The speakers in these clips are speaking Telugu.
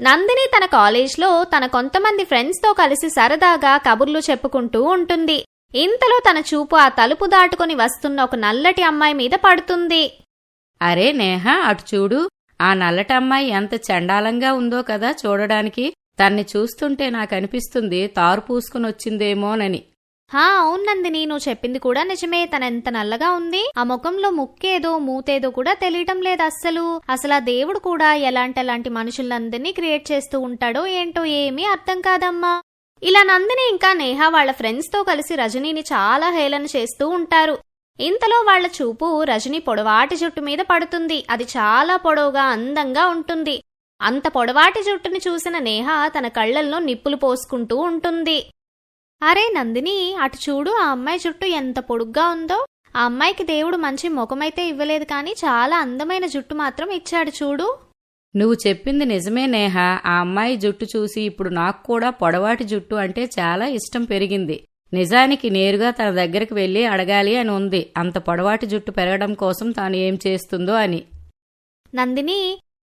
నందిని తన కాలేజ్లో తన కొంతమంది ఫ్రెండ్స్తో కలిసి సరదాగా కబుర్లు చెప్పుకుంటూ ఉంటుంది. ఇంతలో తన చూపు ఆ తలుపు దాటుకొని వస్తున్న ఒక నల్లటి అమ్మాయి మీద పడుతుంది. అరే నేహ అటు చూడు. ఆ నల్లటి అమ్మాయి ఎంత చండాలంగా ఉందో కదా చూడడానికి. తన్ని చూస్తుంటే నాకు అనిపిస్తుంది తారు పూసుకుని వచ్చిందేమోనని. హా అవును నందిని నువ్వు చెప్పింది కూడా నిజమే. తన ఎంత నల్లగా ఉంది ఆ ముఖంలో ముక్కేదో మూతేదో కూడా తెలియటం లేదు అస్సలు. అసలు ఆ దేవుడు కూడా ఎలాంటి అలాంటి మనుషులందరినీ క్రియేట్ చేస్తూ ఉంటాడో ఏంటో ఏమీ అర్థం కాదమ్మా. ఇలా నందిని ఇంకా నేహ వాళ్ళ ఫ్రెండ్స్తో కలిసి రజనీని చాలా హేళన చేస్తూ ఉంటారు. ఇంతలో వాళ్ళ చూపు రజనీ పొడవాటి జుట్టు మీద పడుతుంది. అది చాలా పొడవుగా అందంగా ఉంటుంది. అంత పొడవాటి జుట్టుని చూసిన నేహ తన కళ్ళల్లో నిప్పులు పోసుకుంటూ ఉంటుంది. అరే నందిని అటు చూడు ఆ అమ్మాయి జుట్టు ఎంత పొడుగ్గా ఉందో. ఆ అమ్మాయికి దేవుడు మంచి ముఖమైతే ఇవ్వలేదు కానీ చాలా అందమైన జుట్టు మాత్రం ఇచ్చాడు చూడు. నువ్వు చెప్పింది నిజమే నేహ. ఆ అమ్మాయి జుట్టు చూసి ఇప్పుడు నాకు కూడా పొడవాటి జుట్టు అంటే చాలా ఇష్టం పెరిగింది. నిజానికి నేరుగా తన దగ్గరికి వెళ్ళి అడగాలి అని ఉంది. అంత పొడవాటి జుట్టు పెరగడం కోసం తాను ఏం చేస్తుందో అని. నందిని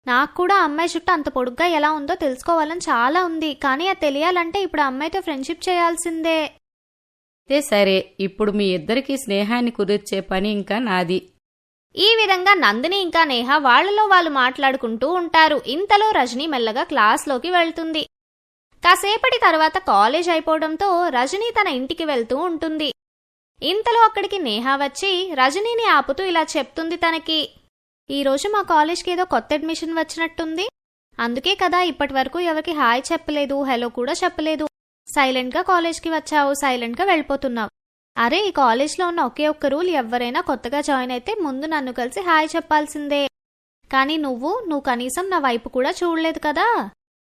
నాకు కూడా అమ్మాయి జుట్టు అంత పొడుగ్గా ఎలా ఉందో తెలుసుకోవాలని చాలా ఉంది. కానీ అది తెలియాలంటే ఇప్పుడు అమ్మాయితో ఫ్రెండ్షిప్ చేయాల్సిందే. అయితే సరే ఇప్పుడు మీ ఇద్దరికి స్నేహాన్ని కుదిర్చే పని ఇంకా నాది. ఈ విధంగా నందిని ఇంకా నేహ వాళ్ళలో వాళ్ళు మాట్లాడుకుంటూ ఉంటారు. ఇంతలో రజనీ మెల్లగా క్లాస్లోకి వెళ్తుంది. కాసేపటి తర్వాత కాలేజ్ అయిపోవడంతో రజనీ తన ఇంటికి వెళ్తూ ఉంటుంది. ఇంతలో అక్కడికి నేహ వచ్చి రజనీని ఆపుతూ ఇలా చెప్తుంది తనకి. ఈరోజు మా కాలేజ్కి ఏదో కొత్త అడ్మిషన్ వచ్చినట్టుంది. అందుకే కదా ఇప్పటి వరకు ఎవరికి హాయ్ చెప్పలేదు హలో కూడా చెప్పలేదు. సైలెంట్గా కాలేజ్కి వచ్చావు సైలెంట్గా వెళ్ళిపోతున్నావు. అరే ఈ కాలేజ్లో ఉన్న ఒకే ఒక్క రూల్ ఎవరైనా కొత్తగా జాయిన్ అయితే ముందు నన్ను కలిసి హాయ్ చెప్పాల్సిందే. కానీ నువ్వు నువ్వు కనీసం నా వైపు కూడా చూడలేదు కదా.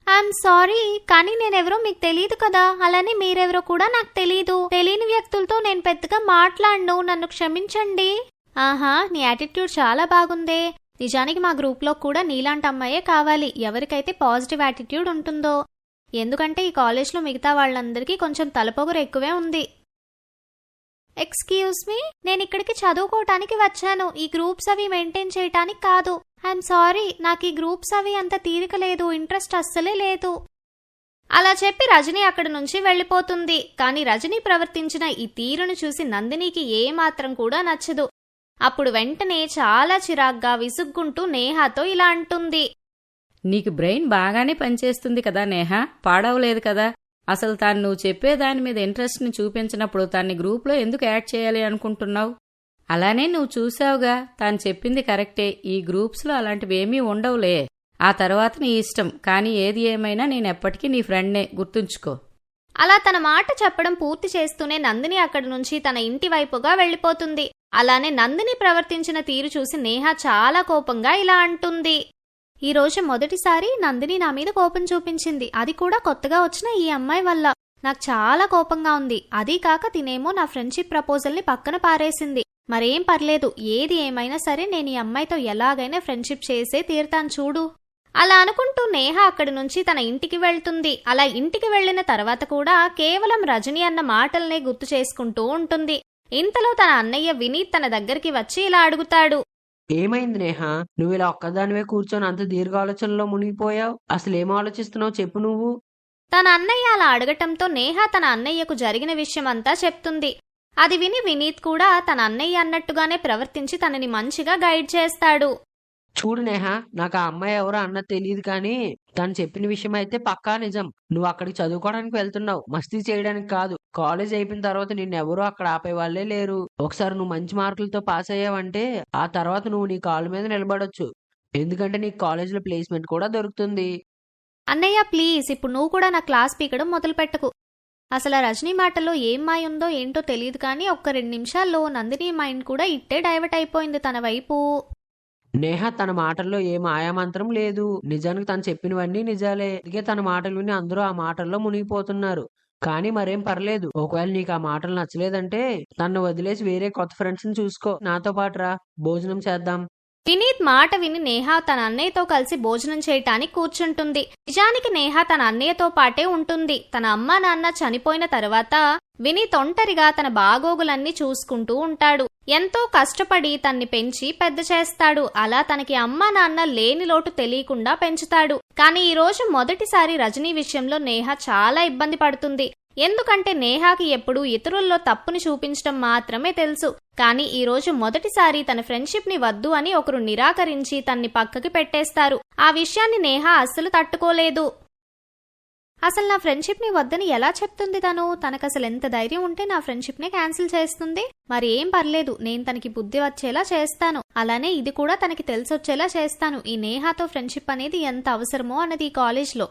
ఐఎమ్ సారీ కానీ నేనెవరో మీకు తెలియదు కదా. అలానే మీరెవరో కూడా నాకు తెలియదు తెలియని వ్యక్తులతో నేను పెద్దగా మాట్లాడను. నన్ను క్షమించండి. ఆహా నీ యాటిట్యూడ్ చాలా బాగుందే. నిజానికి మా గ్రూప్లో కూడా నీలాంటి అమ్మాయే కావాలి. ఎవరికైతే పాజిటివ్ యాటిట్యూడ్ ఉంటుందో. ఎందుకంటే ఈ కాలేజ్లో మిగతా వాళ్ళందరికీ కొంచెం తలపొగరు ఎక్కువే ఉంది. ఎక్స్క్యూజ్ మీ నేను ఇక్కడికి చదువుకోవటానికి వచ్చాను. ఈ గ్రూప్స్ అవి మెయింటైన్ చేయటానికి కాదు. ఐఎమ్ సారీ నాకు ఈ గ్రూప్స్ అవి అంత తీరిక లేదు. ఇంట్రెస్ట్ అస్సలే లేదు. అలా చెప్పి రజనీ అక్కడి నుంచి వెళ్ళిపోతుంది. కానీ రజని ప్రవర్తించిన ఈ తీరును చూసి నందినికి ఏమాత్రం కూడా నచ్చదు. అప్పుడు వెంటనే చాలా చిరాగ్గా విసుగ్గుంటూ నేహాతో ఇలా అంటుంది. నీకు బ్రెయిన్ బాగానే పనిచేస్తుంది కదా నేహ పాడవలేదు కదా. అసలు తాను నువ్వు చెప్పే దాని మీద ఇంట్రెస్ట్ని చూపించినప్పుడు తన్ని గ్రూప్లో ఎందుకు యాడ్ చేయాలి అనుకుంటున్నావు? అలానే నువ్వు చూసావుగా తాను చెప్పింది కరెక్టే ఈ గ్రూప్స్లో అలాంటివేమీ ఉండవులే. ఆ తర్వాత నీ ఇష్టం కానీ ఏది ఏమైనా నేను ఎప్పటికీ నీ ఫ్రెండ్నే గుర్తుంచుకో. అలా తన మాట చెప్పడం పూర్తి చేస్తూనే నందిని అక్కడి నుంచి తన ఇంటి వైపుగా వెళ్ళిపోతుంది. అలానే నందిని ప్రవర్తించిన తీరు చూసి నేహ చాలా కోపంగా ఇలా అంటుంది. ఈ రోజు మొదటిసారి నందిని నా మీద కోపం చూపించింది. అది కూడా కొత్తగా వచ్చిన ఈ అమ్మాయి వల్ల. నాకు చాలా కోపంగా ఉంది. అదీ కాక తినేమో నా ఫ్రెండ్షిప్ ప్రపోజల్ని పక్కన పారేసింది. మరేం పర్లేదు. ఏది ఏమైనా సరే నేను ఈ అమ్మాయితో ఎలాగైనా ఫ్రెండ్షిప్ చేసే తీరుతాను చూడు. అలా అనుకుంటూ నేహ అక్కడి నుంచి తన ఇంటికి వెళ్తుంది. అలా ఇంటికి వెళ్ళిన తర్వాత కూడా కేవలం రజని అన్న మాటల్నే గుర్తు చేసుకుంటూ ఉంటుంది. ఇంతలో తన అన్నయ్య వినీత్ తన దగ్గరికి వచ్చి ఇలా అడుగుతాడు. ఏమైంది నేహ? నువ్వు ఇలా ఒక్కదానివే కూర్చొని అంత దీర్ఘ ఆలోచనలో మునిగిపోయావు? అసలు ఏం ఆలోచిస్తున్నావు చెప్పు నువ్వు. తన అన్నయ్య అలా అడగటంతో నేహ తన అన్నయ్యకు జరిగిన విషయమంతా చెప్తుంది. అది విని వినీత్ కూడా తన అన్నయ్య అన్నట్టుగానే ప్రవర్తించి తనని మంచిగా గైడ్ చేస్తాడు. చూడు నేహ నాకు ఆ అమ్మాయి ఎవరో అన్నది తెలియదు కానీ తను చెప్పిన విషయం అయితే పక్కా నిజం. నువ్వు అక్కడికి చదువుకోవడానికి వెళ్తున్నావు. మస్తీ చేయడానికి కాదు. కాలేజ్ అయిపోయిన తర్వాత నిన్ను ఎవరూ అక్కడ ఆపే వాళ్ళే లేరు. ఒకసారి నువ్వు మంచి మార్కులతో పాస్ అయ్యావంటే ఆ తర్వాత నువ్వు నీ కాళ్ళ మీద నిలబడొచ్చు. ఎందుకంటే నీకు కాలేజీలో ప్లేస్మెంట్ కూడా దొరుకుతుంది. అన్నయ్య ప్లీజ్. ఇప్పుడు నువ్వు కూడా నా క్లాస్ పీకడం మొదలుపెట్టకు అసలు రజనీ మాటలో ఏం మాయుందో ఏంటో తెలియదు కానీ ఒక్క రెండు నిమిషాల్లో నందిని మైండ్ కూడా ఇట్టే డైవర్ట్ అయిపోయింది తన వైపు. నేహ తన మాటల్లో ఏ మాయామంత్రం లేదు. నిజానికి తను చెప్పినవన్నీ నిజాలే. అందుకే తన మాటలు విని అందరూ ఆ మాటల్లో మునిగిపోతున్నారు. కానీ మరేం పర్లేదు. ఒకవేళ నీకు ఆ మాటలు నచ్చలేదంటే తను వదిలేసి వేరే కొత్త ఫ్రెండ్స్ని చూసుకో. నాతో పాటు రా. భోజనం చేద్దాం. వినీత్ మాట విని నేహ తన అన్నయ్యతో కలిసి భోజనం చేయటానికి కూర్చుంటుంది. నిజానికి నేహ తన అన్నయ్యతో పాటే ఉంటుంది. తన అమ్మా నాన్న చనిపోయిన తర్వాత వినీత్ ఒంటరిగా తన బాగోగులన్నీ చూసుకుంటూ ఉంటాడు. ఎంతో కష్టపడి తన్ని పెంచి పెద్ద చేస్తాడు. అలా తనకి అమ్మా నాన్న లేని లోటు తెలియకుండా పెంచుతాడు. కానీ ఈ రోజు మొదటిసారి రజనీ విషయంలో నేహ చాలా ఇబ్బంది పడుతుంది. ఎందుకంటే నేహాకి ఎప్పుడూ ఇతరుల్లో తప్పుని చూపించడం మాత్రమే తెలుసు. కానీ ఈరోజు మొదటిసారి తన ఫ్రెండ్షిప్ని వద్దు అని ఒకరు నిరాకరించి తన్ని పక్కకి పెట్టేస్తారు. ఆ విషయాన్ని నేహా అస్సలు తట్టుకోలేదు. అసలు నా ఫ్రెండ్షిప్ని వద్దని ఎలా చెప్తుంది తను? తనకు అసలు ఎంత ధైర్యం ఉంటే నా ఫ్రెండ్షిప్నే క్యాన్సిల్ చేస్తుంది? మరి ఏం పర్లేదు నేను తనకి బుద్ధి వచ్చేలా చేస్తాను. అలానే ఇది కూడా తనకి తెలిసొచ్చేలా చేస్తాను. ఈ నేహాతో ఫ్రెండ్షిప్ అనేది ఎంత అవసరమో అన్నది ఈ కాలేజ్లో.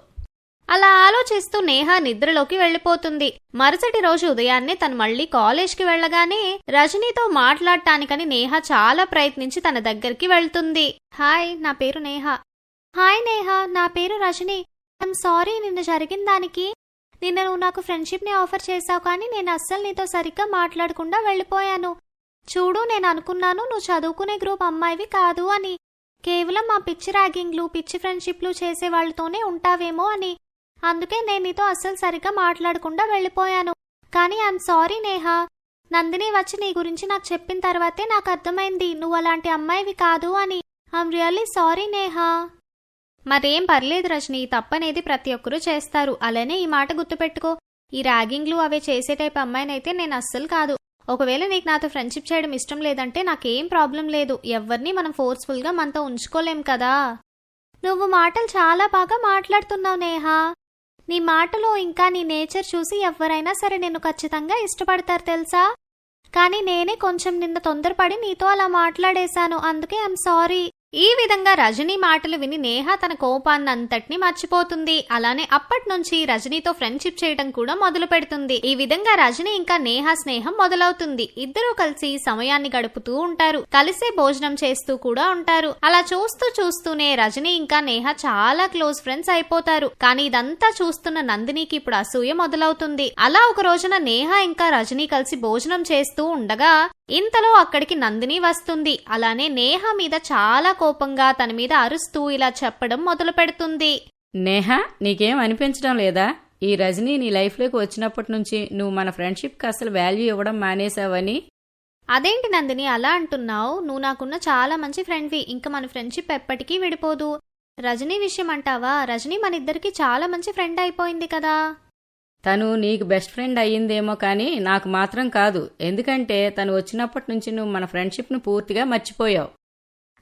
అలా ఆలోచిస్తూ నేహ నిద్రలోకి వెళ్ళిపోతుంది. మరుసటి రోజు ఉదయాన్నే తను మళ్ళీ కాలేజ్కి వెళ్ళగానే రజనీతో మాట్లాడటానికని నేహ చాలా ప్రయత్నించి తన దగ్గరికి వెళ్తుంది. హాయ్ నా పేరు నేహ. హాయ్ నేహ నా పేరు రజని. ఐఎమ్ సారీ నిన్న జరిగిన దానికి. నిన్న నువ్వు నాకు ఫ్రెండ్షిప్ని ఆఫర్ చేశావు కానీ నేను అస్సలు నీతో సరిగ్గా మాట్లాడకుండా వెళ్ళిపోయాను. చూడు నేను అనుకున్నాను నువ్వు చదువుకునే గ్రూప్ అమ్మాయివి కాదు అని. కేవలం మా పిచ్చి ర్యాగింగ్లు పిచ్చి ఫ్రెండ్షిప్లు చేసే వాళ్ళతోనే ఉంటావేమో అని. అందుకే నేను నీతో అస్సలు సరిగ్గా మాట్లాడకుండా వెళ్ళిపోయాను. కానీ ఐఎమ్ సారీ నేహా. నందిని వచ్చి నీ గురించి నాకు చెప్పిన తర్వాతే నాకు అర్థమైంది. నువ్వు అలాంటి అమ్మాయివి కాదు అని. I'm really sorry Neha. మరేం పర్లేదు రజని తప్పనేది ప్రతి ఒక్కరూ చేస్తారు. అలానే ఈ మాట గుర్తుపెట్టుకో. ఈ ర్యాగింగ్లు అవే చేసే టైప్ అమ్మాయినైతే నేను అస్సలు కాదు. ఒకవేళ నీకు నాతో ఫ్రెండ్షిప్ చేయడం ఇష్టం లేదంటే నాకేం ప్రాబ్లం లేదు. ఎవరిని మనం ఫోర్స్ఫుల్గా మనతో ఉంచుకోలేం కదా. నువ్వు మాటలు చాలా బాగా మాట్లాడుతున్నావు నేహా. నీ మాటలో ఇంకా నీ నేచర్ చూసి ఎవరైనా సరే నిన్ను ఖచ్చితంగా ఇష్టపడతారు తెలుసా? కానీ నేనే కొంచెం నిన్న తొందరపడి నీతో అలా మాట్లాడేశాను. అందుకే ఐఎమ్ సారీ ఈ విధంగా రజనీ మాటలు విని నేహ తన కోపాన్నంతటిని మర్చిపోతుంది. అలానే అప్పటి నుంచి రజనీతో ఫ్రెండ్షిప్ చేయడం కూడా మొదలు పెడుతుంది. ఈ విధంగా రజనీ ఇంకా నేహ స్నేహం మొదలవుతుంది. ఇద్దరూ కలిసి సమయాన్ని గడుపుతూ ఉంటారు. కలిసే భోజనం చేస్తూ కూడా ఉంటారు. అలా చూస్తూ చూస్తూనే రజనీ ఇంకా నేహ చాలా క్లోజ్ ఫ్రెండ్స్ అయిపోతారు. కానీ ఇదంతా చూస్తున్న నందినికి ఇప్పుడు అసూయ మొదలవుతుంది. అలా ఒక రోజున నేహ ఇంకా రజనీ కలిసి భోజనం చేస్తూ ఉండగా ఇంతలో అక్కడికి నందిని వస్తుంది. అలానే నేహ మీద చాలా కోపంగా తన మీద అరుస్తూ ఇలా చెప్పడం మొదలు పెడుతుంది. నేహ నీకేం అనిపించడం లేదా? ఈ రజనీ నీ లైఫ్లోకి వచ్చినప్పటి నుంచి నువ్వు మన ఫ్రెండ్షిప్కి అసలు వాల్యూ ఇవ్వడం మానేశావని? అదేంటి నందిని అలా అంటున్నావు? నువ్వు నాకున్న చాలా మంచి ఫ్రెండ్వి. ఇంకా మన ఫ్రెండ్షిప్ ఎప్పటికీ విడిపోదు. రజనీ విషయం అంటావా? రజనీ మన ఇద్దరికి చాలా మంచి ఫ్రెండ్ అయిపోయింది కదా? తను నీకు బెస్ట్ ఫ్రెండ్ అయ్యిందేమో కానీ నాకు మాత్రం కాదు. ఎందుకంటే తను వచ్చినప్పటి నుంచి నువ్వు మన ఫ్రెండ్షిప్ను పూర్తిగా మర్చిపోయావు.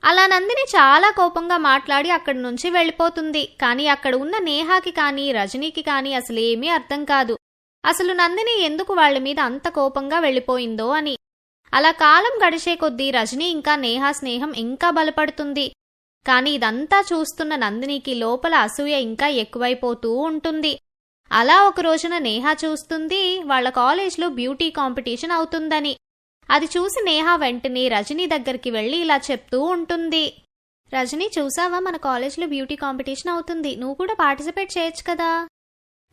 అలా నందిని చాలా కోపంగా మాట్లాడి అక్కడి నుంచి వెళ్ళిపోతుంది. కానీ అక్కడ ఉన్న నేహాకి కానీ రజనీకి కానీ అసలు ఏమీ అర్థం కాదు. అసలు నందిని ఎందుకు వాళ్ళ మీద అంత కోపంగా వెళ్ళిపోయిందో అని. అలా కాలం గడిచే కొద్దీ రజనీ ఇంకా నేహా స్నేహం ఇంకా బలపడుతుంది. కానీ ఇదంతా చూస్తున్న నందినికి లోపల అసూయ ఇంకా ఎక్కువైపోతూ ఉంటుంది. అలా ఒక రోజున నేహా చూస్తుంది వాళ్ళ కాలేజ్లో బ్యూటీ కాంపిటీషన్ అవుతుందని. అది చూసి నేహా వెంటనే రజనీ దగ్గరికి వెళ్ళి ఇలా చెప్తూ ఉంటుంది. రజనీ చూసావా? మన కాలేజ్లో బ్యూటీ కాంపిటీషన్ అవుతుంది. నువ్వు కూడా పార్టిసిపేట్ చేయొచ్చు కదా.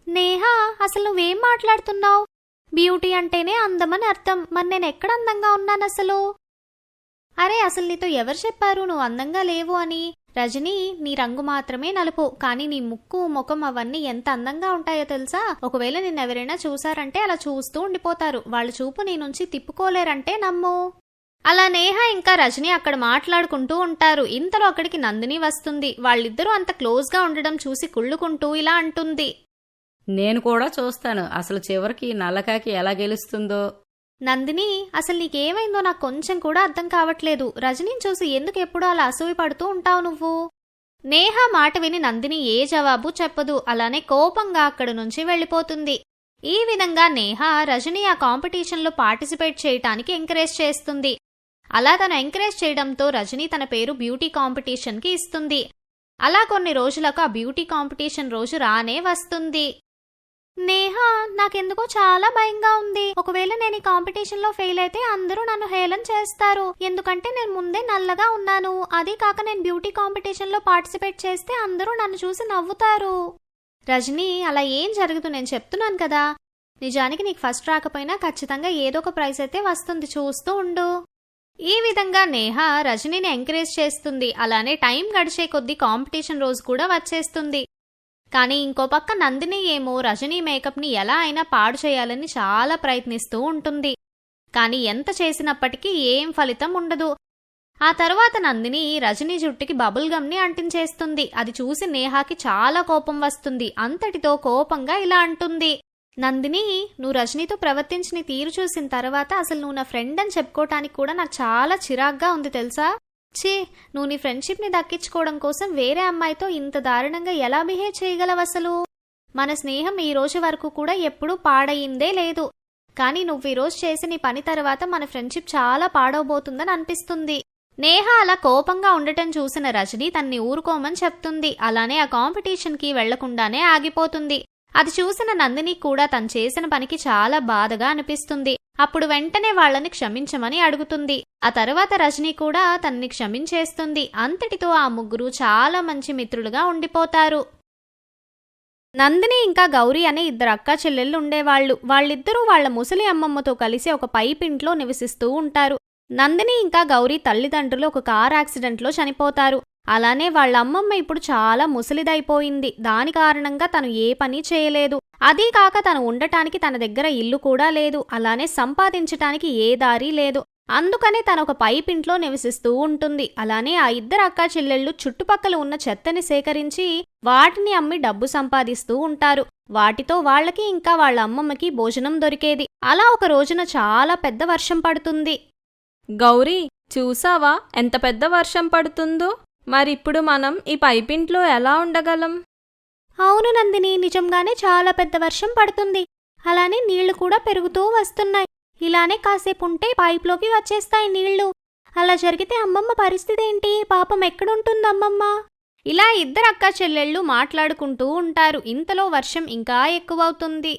నేహా అసలు నువ్వేం మాట్లాడుతున్నావు? బ్యూటీ అంటేనే అందమని అర్థం. మరి నేను ఎక్కడ అందంగా ఉన్నాను అసలు? అరే అసలు నీతో ఎవరు చెప్పారు? నువ్వు అందంగా లేవు అని. రజనీ నీ రంగు మాత్రమే నలుపు కానీ నీ ముక్కు ముఖం అవన్నీ ఎంత అందంగా ఉంటాయో తెలుసా? ఒకవేళ నిన్నెవరైనా చూసారంటే అలా చూస్తూ ఉండిపోతారు. వాళ్ళ చూపు నీ నుంచి తిప్పుకోలేరంటే నమ్ము. అలా నేహ ఇంకా రజనీ అక్కడ మాట్లాడుకుంటూ ఉంటారు. ఇంతలో అక్కడికి నందిని వస్తుంది. వాళ్ళిద్దరూ అంత క్లోజ్గా ఉండడం చూసి కుళ్ళుకుంటూ ఇలా అంటుంది. నేను కూడా చూస్తాను. అసలు చివరికి నల్లకాకి ఎలా గెలుస్తుందో. నందిని అసలు నీకేమైందో నాకు కొంచెం కూడా అర్థం కావట్లేదు. రజనీని చూసి ఎందుకు ఎప్పుడూ అలా అసూయ పడుతూ ఉంటావు నువ్వు? నేహ మాట విని నందిని ఏ జవాబు చెప్పదు. అలానే కోపంగా అక్కడి నుంచి వెళ్ళిపోతుంది. ఈ విధంగా నేహ రజనీ ఆ కాంపిటీషన్లో పార్టిసిపేట్ చేయటానికి ఎంకరేజ్ చేస్తుంది. అలా తను ఎంకరేజ్ చేయడంతో రజనీ తన పేరు బ్యూటీ కాంపిటీషన్కి ఇస్తుంది. అలా కొన్ని రోజులకు ఆ బ్యూటీ కాంపిటీషన్ రోజు రానే వస్తుంది. నేహా నాకెందుకో చాలా భయంగా ఉంది. ఒకవేళ నేను ఈ కాంపిటీషన్లో ఫెయిల్ అయితే అందరూ నన్ను హేళన చేస్తారు. ఎందుకంటే నేను ముందే నల్లగా ఉన్నాను. అదే కాక నేను బ్యూటీ కాంపిటీషన్లో పార్టిసిపేట్ చేస్తే అందరూ నన్ను చూసి నవ్వుతారు. రజనీ అలా ఏం జరగదు. నేను చెప్తున్నాను కదా. నిజానికి నీకు ఫస్ట్ రాకపోయినా ఖచ్చితంగా ఏదో ఒక ప్రైజ్ అయితే వస్తుంది. చూస్తూ ఉండు. ఈ విధంగా నేహ రజనీని ఎంకరేజ్ చేస్తుంది. అలానే టైం గడిచే కొద్దీ కాంపిటీషన్ రోజు కూడా వచ్చేస్తుంది. కానీ ఇంకో పక్క నందిని ఏమో రజనీ మేకప్ని ఎలా అయినా పాడు చేయాలని చాలా ప్రయత్నిస్తూ ఉంటుంది. కానీ ఎంత చేసినప్పటికీ ఏం ఫలితం ఉండదు. ఆ తర్వాత నందిని రజనీ జుట్టుకి బబుల్ గమ్ని అంటించేస్తుంది. అది చూసి నేహాకి చాలా కోపం వస్తుంది. అంతటితో కోపంగా ఇలా అంటుంది. నందిని నువ్వు రజనీతో ప్రవర్తించిన తీరు చూసిన తర్వాత అసలు నువ్వు నా ఫ్రెండ్ అని చెప్పుకోవటానికి కూడా నాకు చాలా చిరాగ్గా ఉంది తెలుసా? ఛీ నువ్వు నీ ఫ్రెండ్షిప్ని దక్కించుకోవడం కోసం వేరే అమ్మాయితో ఇంత దారుణంగా ఎలా బిహేవ్ చేయగలవు అసలు? మన స్నేహం ఈ రోజు వరకు కూడా ఎప్పుడూ పాడయిందే లేదు. కానీ నువ్వు ఈరోజు చేసిన నీ పని తర్వాత మన ఫ్రెండ్షిప్ చాలా పాడవబోతుందని అనిపిస్తుంది. నేహ అలా కోపంగా ఉండటం చూసిన రజని తన్ని ఊరుకోమని చెప్తుంది. అలానే ఆ కాంపిటీషన్కి వెళ్ళకుండానే ఆగిపోతుంది. అది చూసిన నందిని కూడా తను చేసిన పనికి చాలా బాధగా అనిపిస్తుంది. అప్పుడు వెంటనే వాళ్ళని క్షమించమని అడుగుతుంది. ఆ తర్వాత రజని కూడా తన్ని క్షమించేస్తుంది. అంతటితో ఆ ముగ్గురు చాలా మంచి మిత్రులుగా ఉండిపోతారు. నందిని ఇంకా గౌరీ అనే ఇద్దరు అక్క చెల్లెళ్ళు ఉండేవాళ్ళు. వాళ్ళిద్దరూ వాళ్ళ ముసలి అమ్మమ్మతో కలిసి ఒక పైపింట్లో నివసిస్తూ ఉంటారు. నందిని ఇంకా గౌరీ తల్లిదండ్రులు ఒక కార్ యాక్సిడెంట్లో చనిపోతారు. అలానే వాళ్ళ అమ్మమ్మ ఇప్పుడు చాలా ముసలిదైపోయింది. దాని కారణంగా తను ఏ పని చేయలేదు. అదీ కాక తను ఉండటానికి తన దగ్గర ఇల్లు కూడా లేదు. అలానే సంపాదించటానికి ఏ దారి లేదు. అందుకనే తను ఒక పైపింట్లో నివసిస్తూ ఉంటుంది. అలానే ఆ ఇద్దరు అక్కా చెల్లెళ్ళు చుట్టుపక్కల ఉన్న చెత్తని సేకరించి వాటిని అమ్మి డబ్బు సంపాదిస్తూ ఉంటారు. వాటితో వాళ్ళకి ఇంకా వాళ్ళ అమ్మమ్మకి భోజనం దొరికేది. అలా ఒక రోజున చాలా పెద్ద వర్షం పడుతుంది. గౌరీ చూసావా? ఎంత పెద్ద వర్షం పడుతుందో? మరిప్పుడు మనం ఈ పైపింట్లో ఎలా ఉండగలం? అవును నందిని నిజంగానే చాలా పెద్ద వర్షం పడుతుంది. అలానే నీళ్ళు కూడా పెరుగుతూ వస్తున్నాయి. ఇలానే కాసేపు ఉంటే పైప్లోకి వచ్చేస్తాయి నీళ్ళు. అలా జరిగితే అమ్మమ్మ పరిస్థితి ఏంటి? పాపం ఎక్కడుంటుంది అమ్మమ్మ ఇలా ఇద్దరు అక్క చెల్లెళ్ళు మాట్లాడుకుంటూ ఉంటారు. ఇంతలో వర్షం ఇంకా ఎక్కువవుతుంది.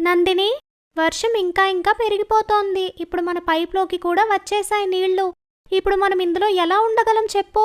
నందిని వర్షం ఇంకా ఇంకా పెరిగిపోతోంది. ఇప్పుడు మన పైప్లోకి కూడా వచ్చేసాయి నీళ్ళు. ఇప్పుడు మనం ఇందులో ఎలా ఉండగలం చెప్పు?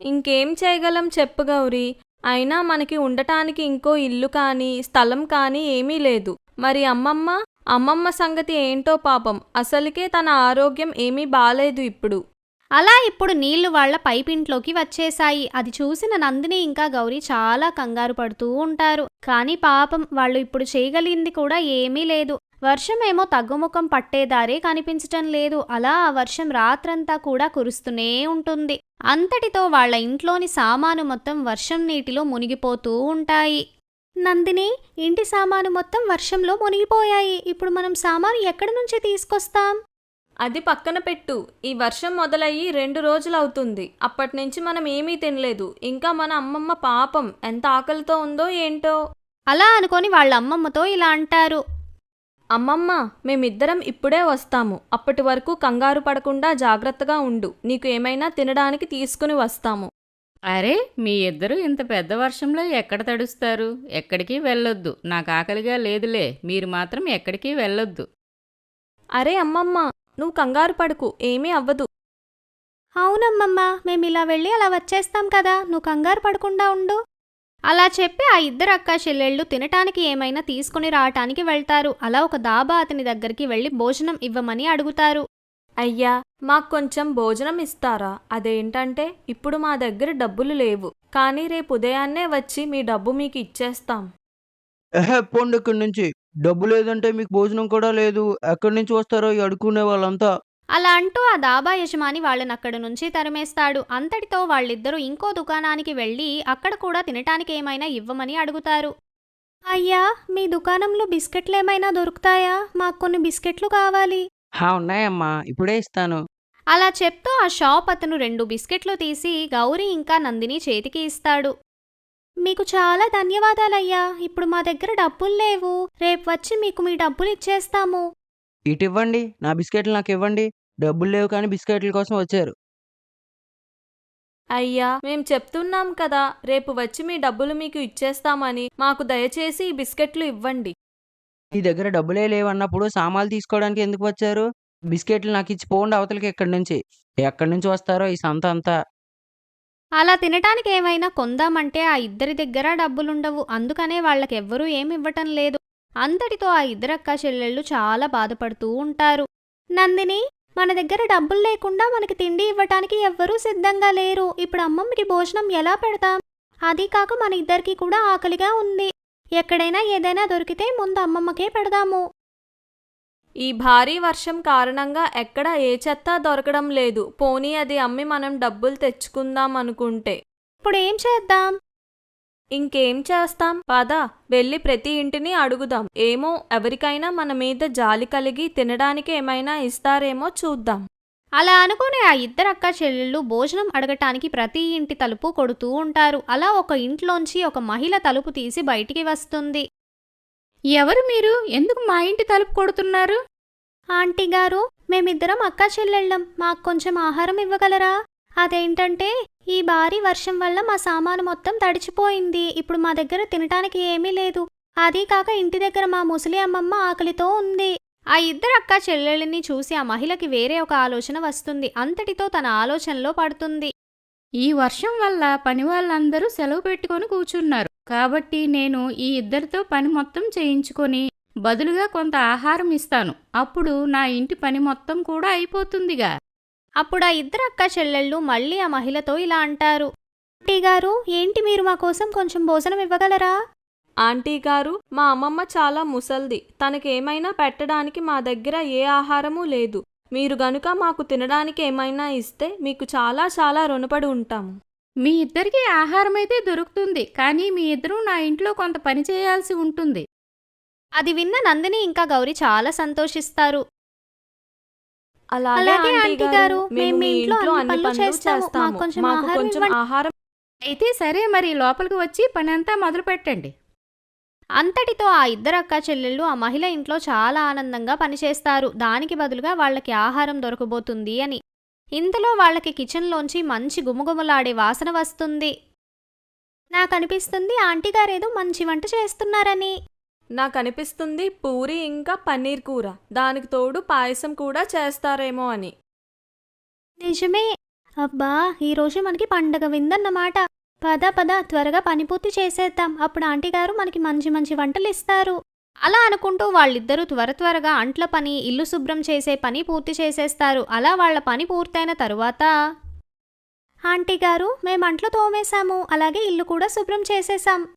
ఇంకేం చేయగలం చెప్పు గౌరీ. అయినా మనకి ఉండటానికి ఇంకో ఇల్లు కానీ స్థలం కానీ ఏమీ లేదు. మరి అమ్మమ్మ? అమ్మమ్మ సంగతి ఏంటో పాపం. అసలుకే తన ఆరోగ్యం ఏమీ బాలేదు ఇప్పుడు. అలా ఇప్పుడు నీళ్ళు వాళ్ళ పైపింట్లోకి వచ్చేశాయి. అది చూసిన నందిని ఇంకా గౌరీ చాలా కంగారు పడుతూ ఉంటారు. కానీ పాపం వాళ్ళు ఇప్పుడు చేయగలిగింది కూడా ఏమీ లేదు. వర్షమేమో తగ్గుముఖం పట్టేదారే కనిపించటం లేదు. అలా ఆ వర్షం రాత్రంతా కూడా కురుస్తూనే ఉంటుంది. అంతటితో వాళ్ళ ఇంట్లోని సామాను మొత్తం వర్షం నీటిలో మునిగిపోతూ ఉంటాయి. నందిని ఇంటి సామాను మొత్తం వర్షంలో మునిగిపోయాయి. ఇప్పుడు మనం సామాను ఎక్కడి నుంచి తీసుకొస్తాం? అది పక్కన పెట్టు. ఈ వర్షం మొదలయ్యి రెండు రోజులవుతుంది. అప్పటి నుంచి మనం ఏమీ తినలేదు. ఇంకా మన అమ్మమ్మ పాపం. ఎంత ఆకలితో ఉందో ఏంటో? అలా అనుకొని వాళ్ళ అమ్మమ్మతో ఇలా అంటారు. అమ్మమ్మ మేమిద్దరం ఇప్పుడే వస్తాము. అప్పటి వరకు కంగారు పడకుండా జాగ్రత్తగా ఉండు. నీకు ఏమైనా తినడానికి తీసుకుని వస్తాము. అరే మీ ఇద్దరు ఇంత పెద్ద వర్షంలో ఎక్కడ తడుస్తారు? ఎక్కడికి వెళ్ళొద్దు. నాకు ఆకలిగా లేదులే. మీరు మాత్రం ఎక్కడికి వెళ్ళొద్దు. అరే అమ్మమ్మ నువ్వు కంగారు పడకు. ఏమీ అవ్వదు. అవునమ్మమ్మ మేము ఇలా వెళ్ళి అలా వచ్చేస్తాం కదా. నువ్వు కంగారు పడకుండా ఉండు. అలా చెప్పి ఆ ఇద్దరు అక్క చెల్లెళ్ళు తినటానికి ఏమైనా తీసుకుని రావటానికి వెళ్తారు. అలా ఒక దాబా అతని దగ్గరికి వెళ్ళి భోజనం ఇవ్వమని అడుగుతారు. అయ్యా మాకు కొంచెం భోజనం ఇస్తారా? అదేంటంటే ఇప్పుడు మా దగ్గర డబ్బులు లేవు. కానీ రేపు ఉదయాన్నే వచ్చి మీ డబ్బు మీకు ఇచ్చేస్తాం. ఎహే పోండి ఇక్కడి నుంచి. డబ్బు లేదంటే మీకు భోజనం కూడా లేదు. ఎక్కడి నుంచి వస్తారో ఈ అడుక్కునే వాళ్ళంతా. అలా అంటూ ఆ దాబా యజమాని వాళ్ళని అక్కడి నుంచి తరిమేస్తాడు. అంతటితో వాళ్ళిద్దరూ ఇంకో దుకాణానికి వెళ్ళి అక్కడ కూడా తినటానికి ఏమైనా ఇవ్వమని అడుగుతారు. అయ్యా మీ దుకాణంలో బిస్కెట్లు ఏమైనా దొరుకుతాయా? మాకు కొన్ని బిస్కెట్లు కావాలి. హా ఉన్నాయమ్మా. ఇప్పుడే ఇస్తాను. అలా చెప్తూ ఆ షాప్ అతను రెండు బిస్కెట్లు తీసి గౌరీ ఇంకా నందిని చేతికి ఇస్తాడు. మీకు చాలా ధన్యవాదాలయ్యా. ఇప్పుడు మా దగ్గర డబ్బులు లేవు. రేపు వచ్చి మీకు మీ డబ్బులు ఇచ్చేస్తాము. ఇటు ఇవ్వండి. నా బిస్కెట్లు నాకు ఇవ్వండి. డబ్బులు లేవు కానీ బిస్కెట్ల కోసం వచ్చారు. అయ్యా మేం చెప్తున్నాం కదా రేపు వచ్చి మీ డబ్బులు మీకు ఇచ్చేస్తామని మాకు దయచేసి ఈ బిస్కెట్లు ఇవ్వండి. మీ దగ్గర డబ్బులే లేవన్నప్పుడు సామాన్లు తీసుకోవడానికి ఎందుకు వచ్చారు? బిస్కెట్లు నాకు ఇచ్చి పోండి అవతలకి ఎక్కడి నుంచి. ఎక్కడి నుంచి వస్తారో ఈ సంత అంతా. అలా తినటానికి ఏమైనా కొందామంటే ఆ ఇద్దరి దగ్గర డబ్బులుండవు. అందుకనే వాళ్ళకెవ్వరూ ఏమి ఇవ్వటం లేదు. అంతటితో ఆ ఇద్దరక్క చెల్లెళ్ళు చాలా బాధపడుతూ ఉంటారు. నందిని మన దగ్గర డబ్బులు లేకుండా మనకి తిండి ఇవ్వటానికి ఎవ్వరూ సిద్ధంగా లేరు. ఇప్పుడు అమ్మమ్మకి భోజనం ఎలా పెడతాం? అది కాక మన ఇద్దరికి కూడా ఆకలిగా ఉంది. ఎక్కడైనా ఏదైనా దొరికితే ముందు అమ్మమ్మకే పెడదాము. ఈ భారీ వర్షం కారణంగా ఎక్కడ ఏ చెత్త దొరకడం లేదు. పోనీ అది అమ్మి మనం డబ్బులు తెచ్చుకుందాం అనుకుంటే. ఇప్పుడు ఏం చేద్దాం? ఇంకేం చేస్తాం? పద వెళ్ళి ప్రతి ఇంటిని అడుగుదాం. ఏమో ఎవరికైనా మన మీద జాలి కలిగి తినడానికి ఏమైనా ఇస్తారేమో చూద్దాం. అలా అనుకునే ఆ ఇద్దరు అక్క చెల్లెళ్ళు భోజనం అడగటానికి ప్రతి ఇంటి తలుపు కొడుతూ ఉంటారు. అలా ఒక ఇంట్లోంచి ఒక మహిళ తలుపు తీసి బయటికి వస్తుంది. ఎవరు మీరు? ఎందుకు మా ఇంటి తలుపు కొడుతున్నారు? ఆంటీ గారు మేమిద్దరం అక్క చెల్లెళ్ళం. మాకు కొంచెం ఆహారం ఇవ్వగలరా? అదేంటంటే ఈ భారీ వర్షం వల్ల మా సామాను మొత్తం తడిచిపోయింది. ఇప్పుడు మా దగ్గర తినటానికి ఏమీ లేదు. అదీ కాక ఇంటి దగ్గర మా ముసలి అమ్మమ్మ ఆకలితో ఉంది. ఆ ఇద్దరు అక్క చెల్లెళ్ళని చూసి ఆ మహిళకి వేరే ఒక ఆలోచన వస్తుంది. అంతటితో తన ఆలోచనలో పడుతుంది. ఈ వర్షం వల్ల పని వాళ్ళందరూ సెలవు పెట్టుకొని కూర్చున్నారు. కాబట్టి నేను ఈ ఇద్దరితో పని మొత్తం చేయించుకొని బదులుగా కొంత ఆహారం ఇస్తాను. అప్పుడు నా ఇంటి పని మొత్తం కూడా అయిపోతుందిగా. అప్పుడు ఆ ఇద్దరు అక్క చెల్లెళ్ళు మళ్ళీ ఆ మహిళతో ఇలా అంటారు. ఆంటీ గారు ఏంటి మీరు మా కోసం కొంచెం భోజనం ఇవ్వగలరా? ఆంటీ గారు మా అమ్మమ్మ చాలా ముసల్ది. తనకేమైనా పెట్టడానికి మా దగ్గర ఏ ఆహారమూ లేదు. మీరు గనుక మాకు తినడానికి ఏమైనా ఇస్తే మీకు చాలా చాలా రుణపడి ఉంటాము మీ ఇద్దరికి ఆహారం అయితే దొరుకుతుంది కానీ మీ ఇద్దరూ నా ఇంట్లో కొంత పని చేయాల్సి ఉంటుంది. అది విన్న నందిని ఇంకా గౌరీ చాలా సంతోషిస్తారు. అలాగే ఆంటీ గారు మేము మీ ఇంట్లో అన్ని పనులు చేస్తాము. మాకు కొంచెం. ఆహారం అయితే సరే మరి లోపలికి వచ్చి పని అంతా మొదలు పెట్టండి. అంతటితో ఆ ఇద్దరు అక్క చెల్లెళ్ళు ఆ మహిళ ఇంట్లో చాలా ఆనందంగా పనిచేస్తారు. దానికి బదులుగా వాళ్ళకి ఆహారం దొరకబోతుంది అని. ఇంతలో వాళ్ళకి కిచెన్లోంచి మంచి గుమగుమలాడే వాసన వస్తుంది. నాకు అనిపిస్తుంది ఆంటీ గారేదో మంచి వంట చేస్తున్నారని. నాకు అనిపిస్తుంది పూరి ఇంకా పన్నీర్ కూర. దానికి తోడు పాయసం కూడా చేస్తారేమో అని. నిజమే. అబ్బా ఈరోజు మనకి పండగ విందన్నమాట. పద పద త్వరగా పని పూర్తి చేసేద్దాం. అప్పుడు ఆంటీ గారు మనకి మంచి మంచి వంటలు ఇస్తారు. అలా అనుకుంటూ వాళ్ళిద్దరూ త్వర త్వరగా అంట్ల పని ఇల్లు శుభ్రం చేసే పని పూర్తి చేసేస్తారు. అలా వాళ్ళ పని పూర్తయిన తరువాత ఆంటీ గారు మేము అంట్లు తోమేశాము. అలాగే ఇల్లు కూడా శుభ్రం చేసేసాం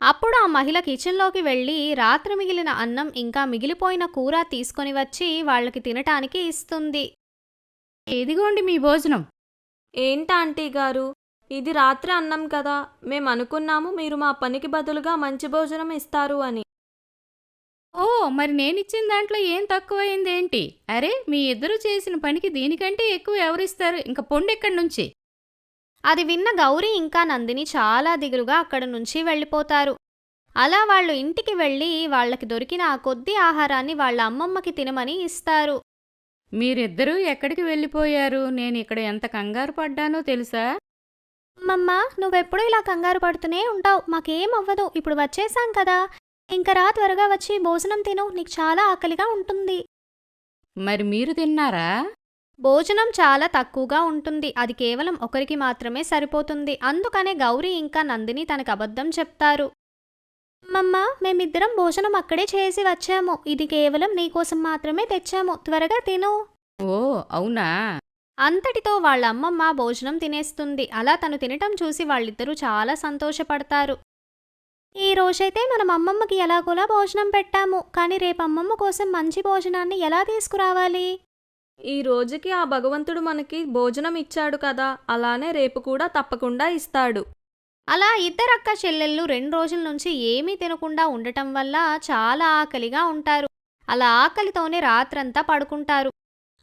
అప్పుడు ఆ మహిళ కిచెన్లోకి వెళ్ళి రాత్రి మిగిలిన అన్నం ఇంకా మిగిలిపోయిన కూర తీసుకొని వచ్చి వాళ్ళకి తినటానికి ఇస్తుంది. ఇదిగోండి మీ భోజనం. ఏంటి ఆంటీ గారు? ఇది రాత్రి అన్నం కదా. మేము అనుకున్నాము మీరు మా పనికి బదులుగా మంచి భోజనం ఇస్తారు అని. ఓ మరి నేనిచ్చిన దాంట్లో ఏం తక్కువైంది ఏంటి అరే మీ ఇద్దరు చేసిన పనికి దీనికంటే ఎక్కువ ఎవరిస్తారు? ఇంక పొండెక్కడి నుంచి? అది విన్న గౌరీ ఇంకా నందిని చాలా దిగులుగా అక్కడ నుంచి వెళ్ళిపోతారు. అలా వాళ్ళు ఇంటికి వెళ్ళి వాళ్ళకి దొరికిన ఆ కొద్ది ఆహారాన్ని వాళ్ళ అమ్మమ్మకి తినమని ఇస్తారు. మీరిద్దరూ ఎక్కడికి వెళ్ళిపోయారు? నేను ఇక్కడ ఎంత కంగారు పడ్డానో తెలుసా? అమ్మమ్మ నువ్వెప్పుడూ ఇలా కంగారు పడుతూనే ఉంటావు. మాకేం అవ్వదు. ఇప్పుడు వచ్చేసాం కదా. ఇంక రా త్వరగా వచ్చి భోజనం తిను. నీకు చాలా ఆకలిగా ఉంటుంది. మరి మీరు తిన్నారా? భోజనం చాలా తక్కువగా ఉంటుంది. అది కేవలం ఒకరికి మాత్రమే సరిపోతుంది. అందుకనే గౌరీ ఇంకా నందిని తనకు అబద్ధం చెప్తారు. మమ్మ మేమిద్దరం భోజనం అక్కడే చేసి వచ్చాము. ఇది కేవలం నీకోసం మాత్రమే తెచ్చాము. త్వరగా తిను. ఓ అవునా? అంతటితో వాళ్ళ అమ్మమ్మ భోజనం తినేస్తుంది. అలా తను తినటం చూసి వాళ్ళిద్దరూ చాలా సంతోషపడతారు. ఈ రోజైతే మనం అమ్మమ్మకి ఎలాగోలా భోజనం పెట్టాము. కానీ రేపు అమ్మమ్మ కోసం మంచి భోజనాన్ని ఎలా తీసుకురావాలి? ఈ రోజుకి ఆ భగవంతుడు మనకి భోజనం ఇచ్చాడు కదా అలానే రేపు కూడా తప్పకుండా ఇస్తాడు. అలా ఇద్దరక్క చెల్లెళ్ళు రెండు రోజుల నుంచి ఏమీ తినకుండా ఉండటం వల్ల చాలా ఆకలిగా ఉంటారు. అలా ఆకలితోనే రాత్రంతా పడుకుంటారు.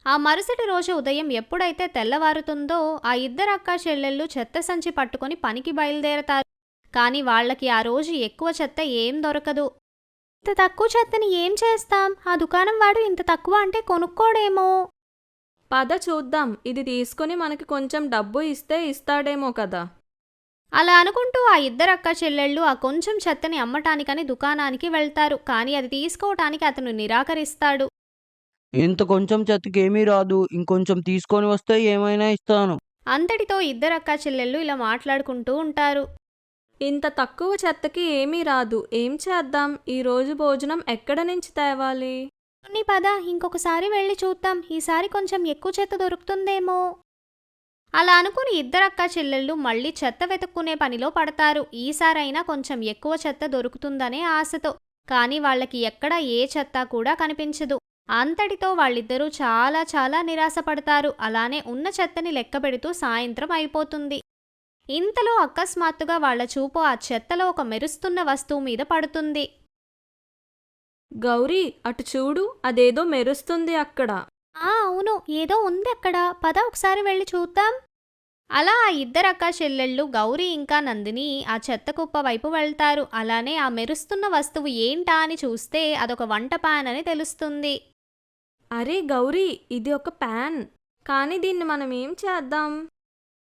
ఆ మరుసటి రోజు ఉదయం ఎప్పుడైతే తెల్లవారుతుందో ఆ ఇద్దరక్క చెల్లెళ్ళు చెత్త సంచి పట్టుకొని పనికి బయలుదేరతారు. కానీ వాళ్ళకి ఆ రోజు ఎక్కువ చెత్త ఏం దొరకదు. ఇంత తక్కువ చెత్తని ఏం చేస్తాం? ఆ దుకాణం వాడు ఇంత తక్కువ అంటే కొనుక్కోడేమో. పద చూద్దాం ఇది తీసుకొని మనకి కొంచెం డబ్బు ఇస్తే ఇస్తాడేమో కదా. అలా అనుకుంటూ ఆ ఇద్దరు అక్క చెల్లెళ్ళు ఆ కొంచెం చెత్తని అమ్మటానికని దుకాణానికి వెళ్తారు. కానీ అది తీసుకోవటానికి అతను నిరాకరిస్తాడు. ఇంత కొంచెం చెత్తకి ఏమీ రాదు. ఇంకొంచెం తీసుకొని వస్తే ఏమైనా ఇస్తాను. అంతటితో ఇద్దరు అక్క చెల్లెళ్ళు ఇలా మాట్లాడుకుంటూ ఉంటారు. ఇంత తక్కువ చెత్తకి ఏమీ రాదు. ఏం చేద్దాం? ఈ రోజు భోజనం ఎక్కడ నుంచి తేవాలి? నీ పద ఇంకొకసారి వెళ్ళి చూద్దాం. ఈసారి కొంచెం ఎక్కువ చెత్త దొరుకుతుందేమో. అలా అనుకుని ఇద్దరక్క చెల్లెళ్ళు మళ్ళీ చెత్త వెతుక్కునే పనిలో పడతారు. ఈసారైనా కొంచెం ఎక్కువ చెత్త దొరుకుతుందనే ఆశతో. కానీ వాళ్ళకి ఎక్కడ ఏ చెత్త కూడా కనిపించదు. అంతటితో వాళ్ళిద్దరూ చాలా చాలా నిరాశపడతారు. అలానే ఉన్న చెత్తని లెక్కపెడుతూ సాయంత్రం అయిపోతుంది. ఇంతలో అకస్మాత్తుగా వాళ్ళ చూపు ఆ చెత్తలో ఒక మెరుస్తున్న వస్తువు మీద పడుతుంది. గౌరీ అటు చూడు అదేదో మెరుస్తుంది అక్కడ. ఆ అవును ఏదో ఉంది అక్కడ. పద ఒకసారి వెళ్ళి చూద్దాం. అలా ఆ ఇద్దరక్క చెల్లెళ్ళు గౌరీ ఇంకా నందిని ఆ చెత్త కుప్ప వైపు వెళ్తారు. అలానే ఆ మెరుస్తున్న వస్తువు ఏంటా అని చూస్తే అదొక వంట పాన్ అని తెలుస్తుంది. అరే గౌరీ ఇది ఒక ప్యాన్. కానీ దీన్ని మనం ఏం చేద్దాం?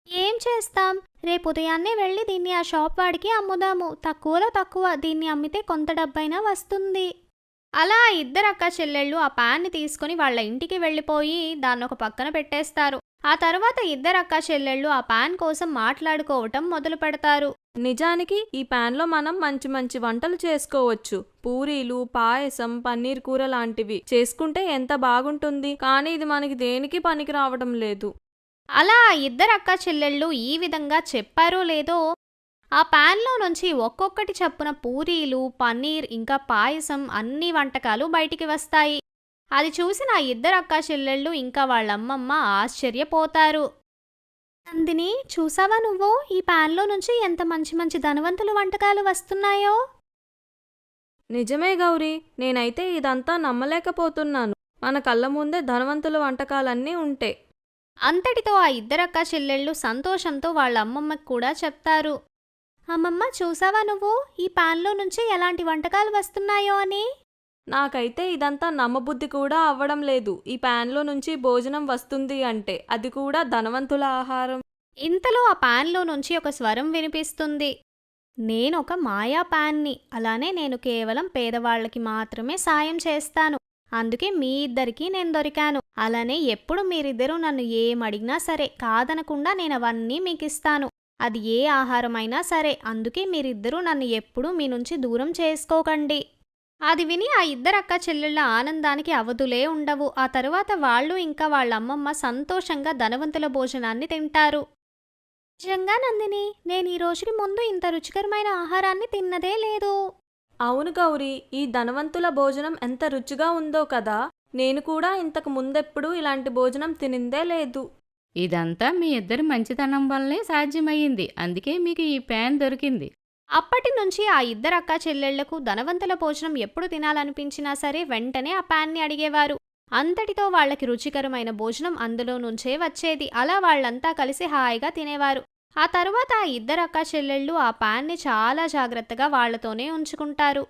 ఏం చేస్తాం? రేపు ఉదయాన్నే వెళ్ళి దీన్ని ఆ షాప్ వాడికి అమ్ముదాము. తక్కువలో తక్కువ దీన్ని అమ్మితే కొంత డబ్బైనా వస్తుంది. అలా ఆ ఇద్దరు అక్క చెల్లెళ్ళు ఆ పాన్ని తీసుకుని వాళ్ళ ఇంటికి వెళ్ళిపోయి దాన్ని ఒక పక్కన పెట్టేస్తారు. ఆ తర్వాత ఇద్దరు అక్క చెల్లెళ్ళు ఆ పాన్ కోసం మాట్లాడుకోవటం మొదలు పెడతారు. నిజానికి ఈ ప్యాన్లో మనం మంచి మంచి వంటలు చేసుకోవచ్చు. పూరీలు పాయసం పన్నీర్ కూర లాంటివి. చేసుకుంటే ఎంత బాగుంటుంది. కానీ ఇది మనకి దేనికి పనికి రావడం లేదు. అలా ఇద్దరు అక్క చెల్లెళ్ళు ఈ విధంగా చెప్పారో లేదో ఆ పాన్లో నుంచి ఒక్కొక్కటి చప్పున పూరీలు పన్నీర్ ఇంకా పాయసం అన్ని వంటకాలు బయటికి వస్తాయి. అది చూసిన ఆ ఇద్దరు అక్క చెల్లెళ్ళు ఇంకా వాళ్ళమ్మమ్మ ఆశ్చర్యపోతారు. నందిని చూసావా నువ్వు? ఈ పాన్లో నుంచి ఎంత మంచి మంచి ధనవంతుల వంటకాలు వస్తున్నాయో? నిజమే గౌరీ. నేనైతే ఇదంతా నమ్మలేకపోతున్నాను. మన కళ్ళ ముందే ధనవంతుల వంటకాలన్నీ ఉంటే. అంతటితో ఆ ఇద్దరక్క చెల్లెళ్ళు సంతోషంతో వాళ్ళ అమ్మమ్మకి కూడా చెప్తారు. అమ్మమ్మ చూసావా నువ్వు? ఈ పాన్లో నుంచి ఎలాంటి వంటకాలు వస్తున్నాయో అని? నాకైతే ఇదంతా నమ్మబుద్ధి కూడా అవ్వడం లేదు. ఈ ప్యాన్లో నుంచి భోజనం వస్తుంది అంటే అది కూడా ధనవంతుల ఆహారం. ఇంతలో ఆ పాన్లో నుంచి ఒక స్వరం వినిపిస్తుంది. నేనొక మాయా పాన్ని. అలానే నేను కేవలం పేదవాళ్ళకి మాత్రమే సాయం చేస్తాను. అందుకే మీ ఇద్దరికీ నేను దొరికాను. అలానే ఎప్పుడు మీరిద్దరూ నన్ను ఏం అడిగినా సరే కాదనకుండా నేను అవన్నీ మీకు ఇస్తాను అది ఏ ఆహారమైనా సరే అందుకే మీరిద్దరూ నన్ను ఎప్పుడూ మీ నుంచి దూరం చేసుకోకండి. అది విని ఆ ఇద్దరు అక్క చెల్లెళ్ళ ఆనందానికి అవధులే ఉండవు. ఆ తరువాత వాళ్ళు ఇంకా వాళ్ళ అమ్మమ్మ సంతోషంగా ధనవంతుల భోజనాన్ని తింటారు. నిజంగా నందిని నేను ఈ రోజుకి ముందు ఇంత రుచికరమైన ఆహారాన్ని తిన్నదే లేదు. అవును గౌరీ ఈ ధనవంతుల భోజనం ఎంత రుచిగా ఉందో కదా. నేను కూడా ఇంతకు ముందెప్పుడు ఇలాంటి భోజనం తినిందే లేదు. ఇదంతా మీ ఇద్దరి మంచితనం వల్లే సాధ్యమయ్యింది. అందుకే మీకు ఈ ప్యాన్ దొరికింది. అప్పటి నుంచి ఆ ఇద్దరు అక్క చెల్లెళ్ళకు ధనవంతుల భోజనం ఎప్పుడు తినాలనిపించినా సరే వెంటనే ఆ ప్యాన్ని అడిగేవారు. అంతటితో వాళ్ళకి రుచికరమైన భోజనం అందులో నుంచే వచ్చేది. అలా వాళ్ళంతా కలిసి హాయిగా తినేవారు. ఆ తరువాత ఆ ఇద్దరు అక్క చెల్లెళ్ళు ఆ ప్యాన్ని చాలా జాగ్రత్తగా వాళ్ళతోనే ఉంచుకుంటారు.